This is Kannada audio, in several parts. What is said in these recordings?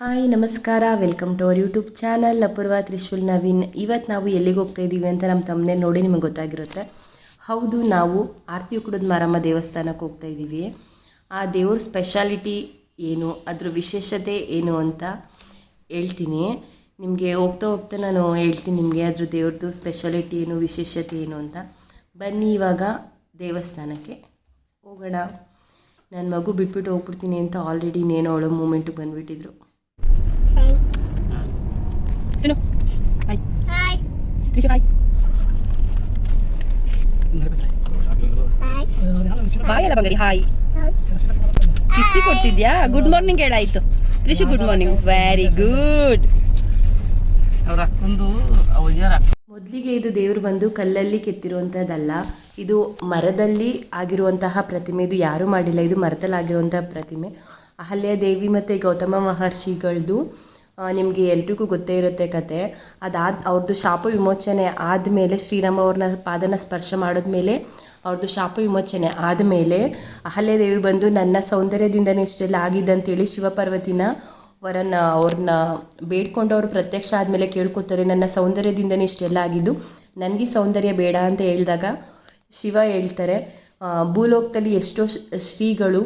ಹಾಯ್, ನಮಸ್ಕಾರ. Welcome to our YouTube channel. Apoorva Trishul Naveen. ಇವತ್ತು ನಾವು ಎಲ್ಲಿಗೆ ಹೋಗ್ತಾ ಇದ್ದೀವಿ ಅಂತ ನಮ್ಮ ತಮ್ಮನೇ ನೋಡಿ ನಿಮಗೆ ಗೊತ್ತಾಗಿರುತ್ತೆ. ಹೌದು, ನಾವು ಆರತಿ ಕುಡದ ಮಾರಮ್ಮ ದೇವಸ್ಥಾನಕ್ಕೆ ಹೋಗ್ತಾ ಇದ್ದೀವಿ ಆ ದೇವ್ರ ಸ್ಪೆಷಾಲಿಟಿ ಏನು, ಅದ್ರ ವಿಶೇಷತೆ ಏನು ಅಂತ ಹೇಳ್ತೀನಿ. ನಿಮಗೆ ಹೋಗ್ತಾ ಹೋಗ್ತಾ ನಾನು ಹೇಳ್ತೀನಿ ನಿಮಗೆ ಅದ್ರ ದೇವ್ರದ್ದು ಸ್ಪೆಷಾಲಿಟಿ ಏನು, ವಿಶೇಷತೆ ಏನು ಅಂತ. ಬನ್ನಿ ಇವಾಗ ದೇವಸ್ಥಾನಕ್ಕೆ. ಹೋಗೋಣ. ನನ್ನ ಮಗು ಬಿಟ್ಬಿಟ್ಟು ಹೋಗ್ಬಿಡ್ತೀನಿ ಅಂತ ಆಲ್ರೆಡಿ ನೇನೋ ಅವಳು ಮೂಮೆಂಟಿಗೆ ಬಂದುಬಿಟ್ಟಿದ್ರು. Hi hi Trishu hi bye ಎಲ್ಲ ಬಂಗರಿ ಹಾಯ್ ಕಿಸಿ ಕೊಡ್ತಿದ್ಯಾ? Good morning ಹೇಳಾಯ್ತು Trishu good morning very good ಅವ್ರ ಅಕ್ಕಂದು ಅವ್ರ ಮೊದಲಿಗೆ ಇದು ದೇವ್ರು ಬಂದು ಕಲ್ಲಲ್ಲಿ ಕೆತ್ತಿರುವಂಥದ್ದಲ್ಲ ಇದು ಮರದಲ್ಲಿ ಆಗಿರುವಂತಹ ಪ್ರತಿಮೆ. ಇದು ಯಾರೂ ಮಾಡಿಲ್ಲ ಇದು ಮರದಲ್ಲಿ ಆಗಿರುವಂತಹ ಪ್ರತಿಮೆ. ಅಹಲ್ಯ ದೇವಿ ಮತ್ತೆ ಗೌತಮ ಮಹರ್ಷಿಗಳದ್ದು ನಿಮಗೆ ಎಲ್ರಿಗೂ ಗೊತ್ತೇ ಇರುತ್ತೆ ಕತೆ. ಅದಾದ ಅವ್ರದ್ದು ಶಾಪ ವಿಮೋಚನೆ ಆದಮೇಲೆ ಶ್ರೀರಾಮ ಅವ್ರನ್ನ ಪಾದನ ಸ್ಪರ್ಶ ಮಾಡಿದ್ಮೇಲೆ ಅವ್ರದ್ದು ಶಾಪ ವಿಮೋಚನೆ ಆದಮೇಲೆ ಅಹಲ್ಯ ದೇವಿ ಬಂದು ನನ್ನ ಸೌಂದರ್ಯದಿಂದನೇ ಇಷ್ಟೆಲ್ಲ ಆಗಿದೆ ಅಂತೇಳಿ ಶಿವಪಾರ್ವತಿನ ವರನ್ನ ಅವ್ರನ್ನ ಬೇಡ್ಕೊಂಡು ಅವರು ಪ್ರತ್ಯಕ್ಷ ಆದಮೇಲೆ ಕೇಳ್ಕೊತಾರೆ, ನನ್ನ ಸೌಂದರ್ಯದಿಂದನೇ ಇಷ್ಟೆಲ್ಲ ಆಗಿದ್ದು, ನನಗೆ ಸೌಂದರ್ಯ ಬೇಡ ಅಂತ ಹೇಳಿದಾಗ ಶಿವ ಹೇಳ್ತಾರೆ ಭೂಲೋಕದಲ್ಲಿ ಎಷ್ಟೋ ಶ್ರೀಗಳು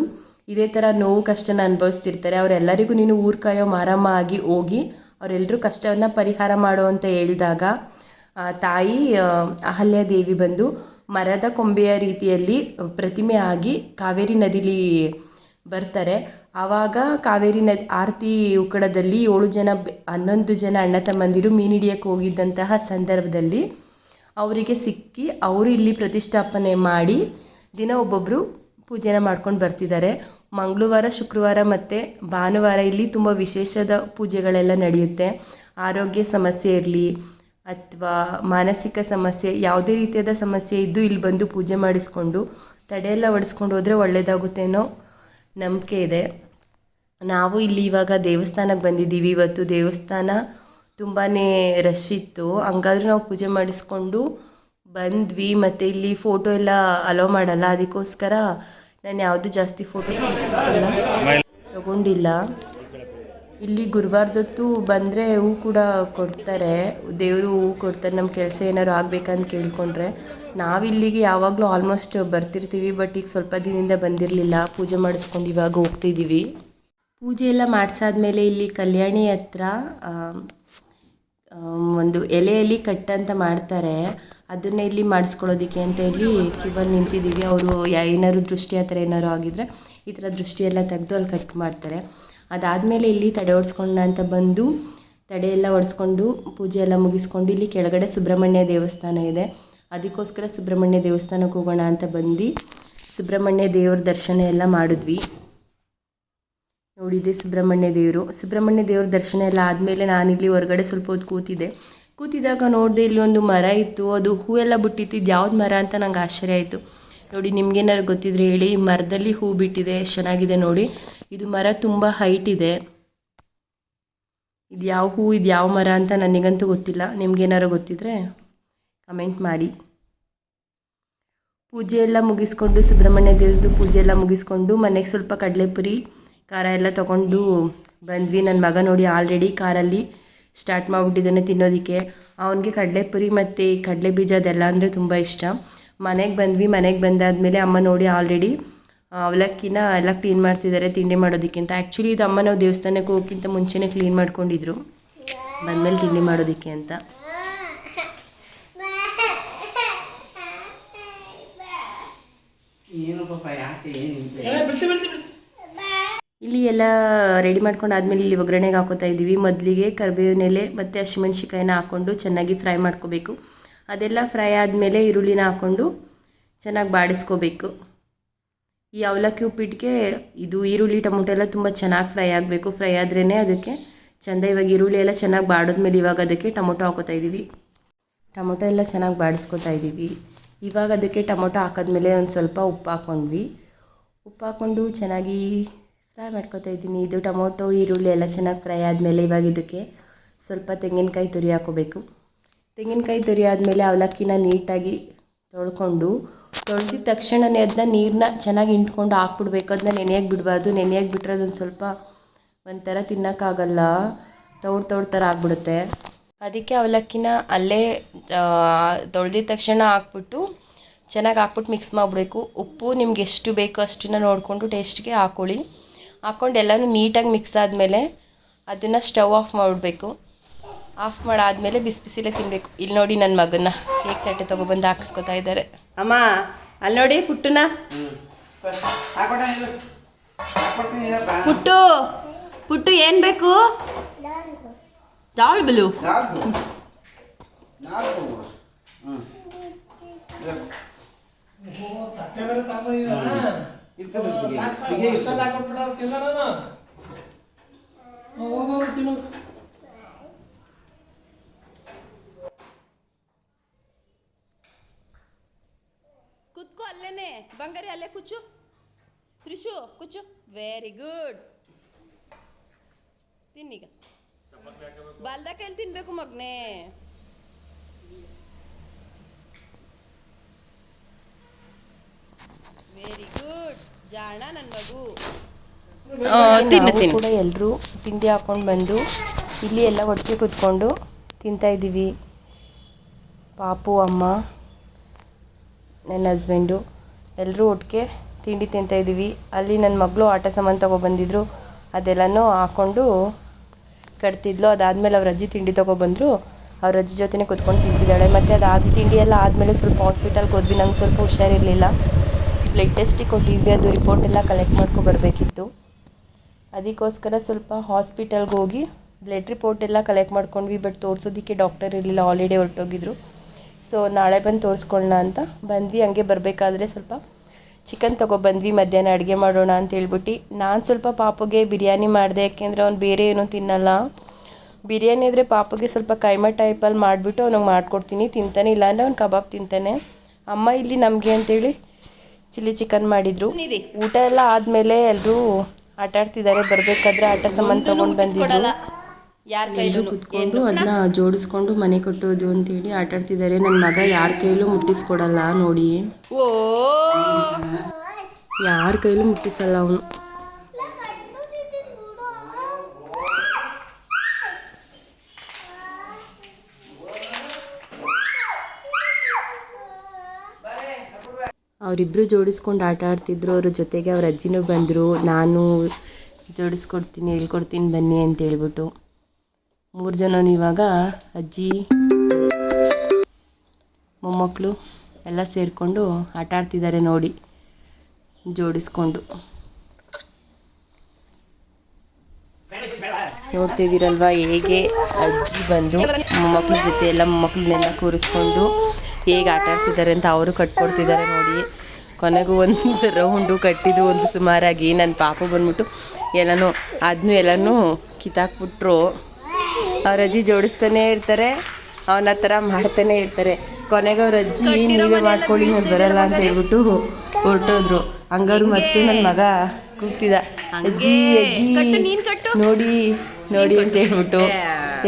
ಇದೇ ಥರ ನೋವು, ಕಷ್ಟನ ಅನುಭವಿಸ್ತಿರ್ತಾರೆ. ಅವರೆಲ್ಲರಿಗೂ ನೀನು ಊರು ಕಾಯೋ ಮಾರಮ್ಮ ಆಗಿ ಹೋಗಿ ಅವರೆಲ್ಲರೂ ಕಷ್ಟವನ್ನು ಪರಿಹಾರ ಮಾಡು ಅಂತ ಹೇಳಿದಾಗ ತಾಯಿ ಅಹಲ್ಯ ದೇವಿ ಬಂದು ಮರದ ಕೊಂಬೆಯ ರೀತಿಯಲ್ಲಿ ಪ್ರತಿಮೆ ಆಗಿ ಕಾವೇರಿ ನದಿಲಿ ಬರ್ತಾರೆ. ಆವಾಗ ಕಾವೇರಿ ನದಿ, ಆರತಿ ಉಕ್ಕಡದಲ್ಲಿ ಏಳು ಜನ ಹನ್ನೊಂದು ಜನ ಅಣ್ಣ ತಮ್ಮಂದಿರು ಮೀನು ಹಿಡಿಯಕ್ಕೆ ಹೋಗಿದ್ದಂತಹ ಸಂದರ್ಭದಲ್ಲಿ ಅವರಿಗೆ ಸಿಕ್ಕಿ, ಅವರು ಇಲ್ಲಿ ಪ್ರತಿಷ್ಠಾಪನೆ ಮಾಡಿ ದಿನ ಒಬ್ಬೊಬ್ಬರು ಪೂಜೆನ ಮಾಡ್ಕೊಂಡು ಬರ್ತಿದ್ದಾರೆ. ಮಂಗಳವಾರ, ಶುಕ್ರವಾರ ಮತ್ತು ಭಾನುವಾರ ಇಲ್ಲಿ ತುಂಬ ವಿಶೇಷದ ಪೂಜೆಗಳೆಲ್ಲ ನಡೆಯುತ್ತೆ. ಆರೋಗ್ಯ ಸಮಸ್ಯೆ ಇರಲಿ ಅಥವಾ ಮಾನಸಿಕ ಸಮಸ್ಯೆ, ಯಾವುದೇ ರೀತಿಯಾದ ಸಮಸ್ಯೆ ಇದ್ದು ಇಲ್ಲಿ ಬಂದು ಪೂಜೆ ಮಾಡಿಸ್ಕೊಂಡು ತಡೆಯೆಲ್ಲ ಒಡಿಸ್ಕೊಂಡು ಹೋದರೆ ಒಳ್ಳೆಯದಾಗುತ್ತೆ ಅನ್ನೋ ನಂಬಿಕೆ ಇದೆ. ನಾವು ಇಲ್ಲಿ ಇವಾಗ ದೇವಸ್ಥಾನಕ್ಕೆ ಬಂದಿದ್ದೀವಿ. ಇವತ್ತು ದೇವಸ್ಥಾನ ತುಂಬಾ ರಶ್ ಇತ್ತು. ಹಂಗಾದ್ರೂ ನಾವು ಪೂಜೆ ಮಾಡಿಸ್ಕೊಂಡು ಬಂದ್ವಿ. ಮತ್ತು ಇಲ್ಲಿ ಫೋಟೋ ಎಲ್ಲ ಅಲೋ ಮಾಡಲ್ಲ. ಅದಕ್ಕೋಸ್ಕರ ನಾನು ಯಾವುದು ಜಾಸ್ತಿ ಫೋಟೋಸ್ ಎಲ್ಲ ತೊಗೊಂಡಿಲ್ಲ. ಇಲ್ಲಿ ಗುರುವಾರದೊತ್ತು ಬಂದರೆ ಹೂ ಕೂಡ ಕೊಡ್ತಾರೆ. ದೇವರು ಹೂ ಕೊಡ್ತಾರೆ. ನಮ್ಮ ಕೆಲಸ ಏನಾದ್ರು ಆಗಬೇಕಂತ ಕೇಳಿಕೊಂಡ್ರೆ. ನಾವು ಇಲ್ಲಿಗೆ ಯಾವಾಗಲೂ ಆಲ್ಮೋಸ್ಟ್ ಬರ್ತಿರ್ತೀವಿ ಬಟ್ ಈಗ ಸ್ವಲ್ಪ ದಿನದಿಂದ ಬಂದಿರಲಿಲ್ಲ. ಪೂಜೆ ಮಾಡಿಸ್ಕೊಂಡು ಇವಾಗ ಹೋಗ್ತಿದ್ದೀವಿ ಪೂಜೆ ಎಲ್ಲ ಮಾಡಿಸಾದ್ಮೇಲೆ ಇಲ್ಲಿ ಕಲ್ಯಾಣಿ ಹತ್ರ ಒಂದು ಎಲೆಯಲ್ಲಿ ಕಟ್ಟಂತ ಮಾಡ್ತಾರೆ. ಅದನ್ನ ಇಲ್ಲಿ ಮಾಡಿಸ್ಕೊಳ್ಳೋದಕ್ಕೆ ಅಂತ ಹೇಳಿ ಕ್ಯೂವಲ್ಲಿ ನಿಂತಿದ್ದೀವಿ. ಅವರು ಏನಾದ್ರು ದೃಷ್ಟಿ ಆ ಥರ ಏನಾದ್ರು ಆಗಿದ್ರೆ ಈ ಥರ ದೃಷ್ಟಿ ಎಲ್ಲ ತೆಗೆದು ಅಲ್ಲಿ ಕಟ್ ಮಾಡ್ತಾರೆ. ಅದಾದಮೇಲೆ ಇಲ್ಲಿ ತಡೆ ಹೊಡ್ಸ್ಕೊಂಡ ಅಂತ ಬಂದು ತಡೆ ಎಲ್ಲ ಒಡ್ಸ್ಕೊಂಡು ಪೂಜೆ ಎಲ್ಲ ಮುಗಿಸ್ಕೊಂಡು ಇಲ್ಲಿ ಕೆಳಗಡೆ ಸುಬ್ರಹ್ಮಣ್ಯ ದೇವಸ್ಥಾನ ಇದೆ. ಅದಕ್ಕೋಸ್ಕರ ಸುಬ್ರಹ್ಮಣ್ಯ ದೇವಸ್ಥಾನಕ್ಕೆ ಹೋಗೋಣ ಅಂತ ಬಂದು ಸುಬ್ರಹ್ಮಣ್ಯ ದೇವ್ರ ದರ್ಶನ ಎಲ್ಲ ಮಾಡಿದ್ವಿ. ನೋಡಿದೆ ಸುಬ್ರಹ್ಮಣ್ಯ ದೇವರು. ಸುಬ್ರಹ್ಮಣ್ಯ ದೇವ್ರ ದರ್ಶನ ಎಲ್ಲ ಆದಮೇಲೆ ನಾನಿಲ್ಲಿ ಹೊರಗಡೆ ಸ್ವಲ್ಪ ಹೊತ್ತು ಕೂತಿದ್ದೆ. ಕೂತಿದ್ದಾಗ ನೋಡಿದೆ ಇಲ್ಲಿ ಒಂದು ಮರ ಇತ್ತು. ಅದು ಹೂವೆಲ್ಲ ಬಿಟ್ಟಿತ್ತು ಇದು ಯಾವ್ದು ಮರ ಅಂತ ನಂಗೆ ಆಶ್ಚರ್ಯ ಆಯಿತು. ನೋಡಿ, ನಿಮ್ಗೇನಾದ್ರು ಗೊತ್ತಿದ್ರೆ ಹೇಳಿ. ಮರದಲ್ಲಿ ಹೂ ಬಿಟ್ಟಿದೆ. ಎಷ್ಟು ಚೆನ್ನಾಗಿದೆ ನೋಡಿ. ಇದು ಮರ ತುಂಬ ಹೈಟ್ ಇದೆ. ಇದು ಯಾವ ಹೂ, ಇದು ಯಾವ ಮರ ಅಂತ ನನಗಂತೂ ಗೊತ್ತಿಲ್ಲ. ನಿಮ್ಗೇನಾರು ಗೊತ್ತಿದ್ರೆ ಕಮೆಂಟ್ ಮಾಡಿ. ಪೂಜೆ ಎಲ್ಲ ಮುಗಿಸ್ಕೊಂಡು ಸುಬ್ರಹ್ಮಣ್ಯ ದೇವ್ರದ್ದು ಪೂಜೆ ಎಲ್ಲ ಮುಗಿಸ್ಕೊಂಡು ಮನೆಗೆ ಸ್ವಲ್ಪ ಕಡಲೆಪುರಿ ಖಾರ ಎಲ್ಲ ತೊಗೊಂಡು ಬಂದ್ವಿ. ನನ್ನ ಮಗ ನೋಡಿ ಆಲ್ರೆಡಿ ಕಾರಲ್ಲಿ ಸ್ಟಾರ್ಟ್ ಮಾಡಿಬಿಟ್ಟಿದ್ದಾನೆ ತಿನ್ನೋದಕ್ಕೆ. ಅವನಿಗೆ ಕಡಲೆಪುರಿ ಮತ್ತು ಕಡಲೆ ಬೀಜ ಅದೆಲ್ಲ ಅಂದರೆ ತುಂಬ ಇಷ್ಟ. ಮನೆಗೆ ಬಂದ್ವಿ. ಮನೆಗೆ ಬಂದಾದಮೇಲೆ ಅಮ್ಮ ನೋಡಿ ಆಲ್ರೆಡಿ ಅವಲಕ್ಕಿನ ಎಲ್ಲ ಕ್ಲೀನ್ ಮಾಡ್ತಿದ್ದಾರೆ ತಿಂಡಿ ಮಾಡೋದಕ್ಕೆ ಅಂತ. ಆ್ಯಕ್ಚುಲಿ ಇದು ಅಮ್ಮ ನಾವು ದೇವಸ್ಥಾನಕ್ಕೆ ಹೋಗೋಕ್ಕಿಂತ ಮುಂಚೆನೇ ಕ್ಲೀನ್ ಮಾಡ್ಕೊಂಡಿದ್ರು. ಬಂದಮೇಲೆ ತಿಂಡಿ ಮಾಡೋದಕ್ಕೆ ಅಂತ. ಏನು ಪಾಪ ಯಾಕೆ ಏನು ಇಲ್ಲಿ ಎಲ್ಲ ರೆಡಿ ಮಾಡ್ಕೊಂಡು ಆದಮೇಲೆ ಇಲ್ಲಿ ಒಗ್ಗರಣೆಗೆ ಹಾಕೋತಾ ಇದ್ದೀವಿ. ಮೊದಲಿಗೆ ಕರಿಬೇವಿನ ಎಲೆ ಮತ್ತು ಹಸಿಮೆಣ್ಸಿಕಾಯಿನ ಹಾಕ್ಕೊಂಡು ಚೆನ್ನಾಗಿ ಫ್ರೈ ಮಾಡ್ಕೋಬೇಕು. ಅದೆಲ್ಲ ಫ್ರೈ ಆದಮೇಲೆ ಈರುಳ್ಳಿನ ಹಾಕ್ಕೊಂಡು ಚೆನ್ನಾಗಿ ಬಾಡಿಸ್ಕೋಬೇಕು. ಈ ಅವಲಕ್ಕಿ ಉಪ್ಪಿಟ್ಟಿಗೆ ಇದು ಈರುಳ್ಳಿ ಟೊಮೊಟೊ ಎಲ್ಲ ತುಂಬ ಚೆನ್ನಾಗಿ ಫ್ರೈ ಆಗಬೇಕು. ಫ್ರೈ ಆದ್ರೇ ಅದಕ್ಕೆ ಚೆಂದ ಇವಾಗ ಈರುಳ್ಳಿ ಎಲ್ಲ ಚೆನ್ನಾಗಿ ಬಾಡಿದ್ಮೇಲೆ ಇವಾಗ ಅದಕ್ಕೆ ಟೊಮೊಟೊ ಹಾಕೋತಾ ಇದ್ದೀವಿ ಟೊಮೊಟೊ ಎಲ್ಲ ಚೆನ್ನಾಗಿ ಬಾಡಿಸ್ಕೊತಾ ಇದ್ದೀವಿ ಇವಾಗ ಅದಕ್ಕೆ ಟೊಮೊಟೊ ಹಾಕಿದ್ಮೇಲೆ ಒಂದು ಸ್ವಲ್ಪ ಉಪ್ಪು ಹಾಕ್ಕೊಂಡ್ವಿ ಉಪ್ಪು ಹಾಕ್ಕೊಂಡು ಚೆನ್ನಾಗಿ ಫ್ರೈ ಮಾಡ್ಕೊತಾ ಇದ್ದೀನಿ. ಇದು ಟೊಮೊಟೊ, ಈರುಳ್ಳಿ ಎಲ್ಲ ಚೆನ್ನಾಗಿ ಫ್ರೈ ಆದಮೇಲೆ ಇವಾಗ ಇದಕ್ಕೆ ಸ್ವಲ್ಪ ತೆಂಗಿನಕಾಯಿ ತುರಿ ಹಾಕೋಬೇಕು. ತೆಂಗಿನಕಾಯಿ ತುರಿ ಆದಮೇಲೆ ಅವಲಕ್ಕಿನ ನೀಟಾಗಿ ತೊಳ್ಕೊಂಡು, ತೊಳೆದಿದ ತಕ್ಷಣವೇ ಅದನ್ನ ನೀರನ್ನ ಚೆನ್ನಾಗಿ ಹಿಂಡ್ಕೊಂಡು ಹಾಕ್ಬಿಡ್ಬೇಕು. ಅದನ್ನ ನೆನೆಯಾಗಿ ಬಿಡಬಾರ್ದು. ನೆನೆಯಾಗಿ ಬಿಟ್ಟರೆ ಅದೊಂದು ಸ್ವಲ್ಪ ಒಂಥರ ತಿನ್ನೋಕ್ಕಾಗಲ್ಲ. ತೌಡ್ ತೌಡ್ ಥರ ಆಗ್ಬಿಡುತ್ತೆ. ಅದಕ್ಕೆ ಅವಲಕ್ಕಿನ ಅಲ್ಲೇ ತೊಳೆದಿದ ತಕ್ಷಣ ಹಾಕ್ಬಿಟ್ಟು ಚೆನ್ನಾಗಿ ಹಾಕ್ಬಿಟ್ಟು ಮಿಕ್ಸ್ ಮಾಡಬೇಕು. ಉಪ್ಪು ನಿಮ್ಗೆ ಎಷ್ಟು ಬೇಕೋ ಅಷ್ಟನ್ನ ನೋಡಿಕೊಂಡು ಟೇಸ್ಟ್ಗೆ ಹಾಕ್ಕೊಳ್ಳಿ ಹಾಕ್ಕೊಂಡು ಎಲ್ಲನೂ ನೀಟಾಗಿ ಮಿಕ್ಸ್ ಆದಮೇಲೆ ಅದನ್ನು ಸ್ಟವ್ ಆಫ್ ಮಾಡಬೇಕು ಆಫ್ ಮಾಡಾದಮೇಲೆ ಬಿಸಿ ಬಿಸಿಲೇ ತಿನ್ನಬೇಕು ಇಲ್ಲಿ ನೋಡಿ ನನ್ನ ಮಗನ ಕೇಕ್ ತಟ್ಟೆ ತೊಗೊಬಂದು ಹಾಕಿಸ್ಕೊತಾ ಇದ್ದಾರೆ ಅಮ್ಮ ಅಲ್ಲಿ ನೋಡಿ ಪುಟ್ಟನ. ಪುಟ್ಟು ಪುಟ್ಟು ಏನು ಬೇಕು? ದಾಲ್ ಬಿಲು. ಕುತ್ಕೋ ಅಲ್ಲೇನೆ ಬಂಗಾರಿ ಅಲ್ಲೇ ಕುಚ್ಚು ತ್ರಿಶು ಕುಚ್ಚು ವೆರಿ ಗುಡ್ ತಿನ್ನೀಗ ಬಾಲ್ದ ಕೈಲಿ ತಿನ್ಬೇಕು ಮಗ್ನೆ ವೆರಿ ಗುಡ್ ಜಾಣ ನನ್ನ ಮಗು. ತಿನ್ನು ತಿನ್ನು. ಕೂಡ ಎಲ್ಲರೂ ತಿಂಡಿ ಹಾಕೊಂಡು ಬಂದು ಇಲ್ಲಿ ಎಲ್ಲ ಒಟ್ಟಿಗೆ ಕುತ್ಕೊಂಡು ತಿಂತಾ ಇದ್ದೀವಿ. ಪಾಪು ಅಮ್ಮ ನನ್ನ ಹಸ್ಬೆಂಡು ಎಲ್ಲರೂ ಒಟ್ಟಿಗೆ ತಿಂಡಿ ತಿಂತಾ ಇದ್ದೀವಿ. ಅಲ್ಲಿ ನನ್ನ ಮಗಳು ಆಟ ಸಾಮಾನು ತೊಗೊಬಂದಿದ್ರು ಅದೆಲ್ಲನೂ ಹಾಕ್ಕೊಂಡು ಕಟ್ತಿದ್ಲು. ಅದಾದಮೇಲೆ ಅವ್ರ ಅಜ್ಜಿ ತಿಂಡಿ ತೊಗೊಬಂದರು ಅವ್ರ ಅಜ್ಜಿ ಜೊತೆನೇ ಕೂತ್ಕೊಂಡು ತಿಂತಿದ್ದಾಳೆ. ಮತ್ತು ಅದಾದ ತಿಂಡಿ ಎಲ್ಲ ಆದಮೇಲೆ ಸ್ವಲ್ಪ ಹಾಸ್ಪಿಟಲ್ಗೆ ಹೋದ್ವಿ. ನಂಗೆ ಸ್ವಲ್ಪ ಹುಷಾರಿರಲಿಲ್ಲ. ಬ್ಲಡ್ ಟೆಸ್ಟಿಗೆ ಕೊಟ್ಟಿದ್ವಿ, ಅದು ರಿಪೋರ್ಟ್ ಎಲ್ಲ ಕಲೆಕ್ಟ್ ಮಾಡ್ಕೊ ಬರಬೇಕಿತ್ತು. ಅದಕ್ಕೋಸ್ಕರ ಸ್ವಲ್ಪ ಹಾಸ್ಪಿಟಲ್ಗೆ ಹೋಗಿ ಬ್ಲಡ್ ರಿಪೋರ್ಟ್ ಎಲ್ಲ ಕಲೆಕ್ಟ್ ಮಾಡ್ಕೊಂಡ್ವಿ ಬಟ್ ತೋರಿಸೋದಕ್ಕೆ ಡಾಕ್ಟರ್ ಇರಲಿಲ್ಲ ಆಲ್ರೆಡಿ ಹೊರಟೋಗಿದ್ರು. ಸೊ ನಾಳೆ ಬಂದು ತೋರಿಸ್ಕೊಳ್ಳೋಣ ಅಂತ ಬಂದ್ವಿ, ಹಂಗೆ ಬರಬೇಕಾದ್ರೆ ಸ್ವಲ್ಪ ಚಿಕನ್ ತೊಗೊಬಂದ್ವಿ ಮಧ್ಯಾಹ್ನ ಅಡುಗೆ ಮಾಡೋಣ ಅಂತ ಹೇಳ್ಬಿಟ್ಟು. ನಾನು ಸ್ವಲ್ಪ ಪಾಪುಗೆ ಬಿರಿಯಾನಿ ಮಾಡಿದೆ, ಯಾಕೆಂದರೆ ಅವ್ನು ಬೇರೆ ಏನೂ ತಿನ್ನಲ್ಲ. ಬಿರಿಯಾನಿ ಆದರೆ ಪಾಪುಗೆ ಸ್ವಲ್ಪ ಕೈಮ ಟೈಪಲ್ಲಿ ಮಾಡಿಬಿಟ್ಟು ಅವ್ನಿಗೆ ಮಾಡ್ಕೊಡ್ತೀನಿ, ತಿಂತಾನೆ ಇಲ್ಲಾಂದರೆ ಅವ್ನು ಕಬಾಬ್ ತಿಂತಾನೆ. ಅಮ್ಮ ಇಲ್ಲಿ ನಮಗೆ ಅಂತೇಳಿ ಚಿಲ್ಲಿ ಚಿಕನ್ ಮಾಡಿದರು. ಊಟ ಎಲ್ಲ ಆದಮೇಲೆ ಎಲ್ಲರೂ ಆಟ ಆಡ್ತಿದ್ದಾರೆ ಬರಬೇಕಾದ್ರೆ ಆಟ ಸಾಮಾನು ತಗೊಂಡ್ ಬಂದಿದ್ರು. ಯಾರ ಎಲ್ಲರೂ ಕುತ್ಕೊಂಡು ಅದನ್ನ ಜೋಡಿಸ್ಕೊಂಡು ಮನೆ ಕಟ್ಟೋದು ಅಂತೇಳಿ ಆಟ ಆಡ್ತಿದ್ದಾರೆ ನನ್ನ ಮಗ ಯಾರ ಕೈಲೂ ಮುಟ್ಟಿಸ್ಕೊಡಲ್ಲ ನೋಡಿ. ಓ ಯಾರ ಕೈಲೂ ಮುಟ್ಟಿಸಲ್ಲ ಅವನು. ಅವರಿಬ್ಬರು ಜೋಡಿಸ್ಕೊಂಡು ಆಟ ಆಡ್ತಿದ್ರು, ಅವ್ರ ಜೊತೆಗೆ ಅವ್ರ ಅಜ್ಜಿನೂ ಬಂದರು. ನಾನು ಜೋಡಿಸ್ಕೊಡ್ತೀನಿ, ಹೇಳ್ಕೊಡ್ತೀನಿ ಬನ್ನಿ ಅಂತ ಹೇಳ್ಬಿಟ್ಟು ಮೂರು ಜನನು ಇವಾಗ ಅಜ್ಜಿ ಮೊಮ್ಮಕ್ಕಳು ಎಲ್ಲ ಸೇರಿಕೊಂಡು ಆಟ ಆಡ್ತಿದ್ದಾರೆ ನೋಡಿ, ಜೋಡಿಸ್ಕೊಂಡು. ನೋಡ್ತಿದ್ದೀರಲ್ವ ಹೇಗೆ ಅಜ್ಜಿ ಬಂದು ಮೊಮ್ಮಕ್ಳ ಜೊತೆ ಎಲ್ಲ ಮೊಮ್ಮಕ್ಕಳನ್ನೆಲ್ಲ ಕೂರಿಸ್ಕೊಂಡು ಹೇಗೆ ಆಟ ಆಡ್ತಿದ್ದಾರೆ ಅಂತ ಅವರು ಕಟ್ಕೊಡ್ತಿದ್ದಾರೆ ನೋಡಿ. ಕೊನೆಗೂ ಒಂದು ರೌಂಡು ಕಟ್ಟಿದ್ದು ಒಂದು ಸುಮಾರಾಗಿ ನನ್ನ ಪಾಪ ಬಂದ್ಬಿಟ್ಟು ಎಲ್ಲನೂ ಅದನ್ನೂ ಎಲ್ಲನೂ ಕಿತ್ತಾಕ್ಬಿಟ್ರು. ಅವ್ರ ಅಜ್ಜಿ ಜೋಡಿಸ್ತಾನೆ ಇರ್ತಾರೆ ಅವನ ಥರ ಮಾಡ್ತಾನೆ ಇರ್ತಾರೆ. ಕೊನೆಗೆ ಅವ್ರ ಅಜ್ಜಿ ನೀವೇ ಮಾಡ್ಕೊಳ್ಳಿ ನಾನು ಬರಲ್ಲ ಅಂತ ಹೇಳ್ಬಿಟ್ಟು ಹೊರಟೋದ್ರು. ಹಂಗಾರು ಮತ್ತೆ ನನ್ನ ಮಗ ಕೂಗ್ತಿದ್ದ. ಅಜ್ಜಿ ಅಜ್ಜಿ ನೋಡಿ ನೋಡಿ ಅಂತ ಹೇಳ್ಬಿಟ್ಟು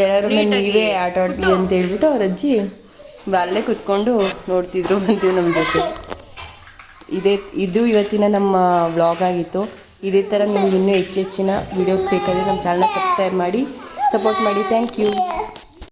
ಎಲ್ಲರ ಮೇಲೆ ನೀವೇ ಆಟ ಆಡ್ತೀವಿ ಅಂತ ಹೇಳ್ಬಿಟ್ಟು ಅವ್ರ ಅಜ್ಜಿ ಅಲ್ಲೇ ಕುತ್ಕೊಂಡು ನೋಡ್ತಿದ್ರು ಬಂತೀವಿ ನಮ್ಮ ಜೊತೆ. ಇದೇ, ಇದು ಇವತ್ತಿನ ನಮ್ಮ ವ್ಲಾಗ್ ಆಗಿತ್ತು. ಇದೇ ಥರ ನಿಮ್ಗೆ ಇನ್ನೂ ಹೆಚ್ಚು ಹೆಚ್ಚಿನ ವೀಡಿಯೋಸ್ ಬೇಕಾದರೆ ನಮ್ಮ ಚಾನಲ್ನ ಸಬ್ಸ್ಕ್ರೈಬ್ ಮಾಡಿ ಸಪೋರ್ಟ್ ಮಾಡಿ. Thank you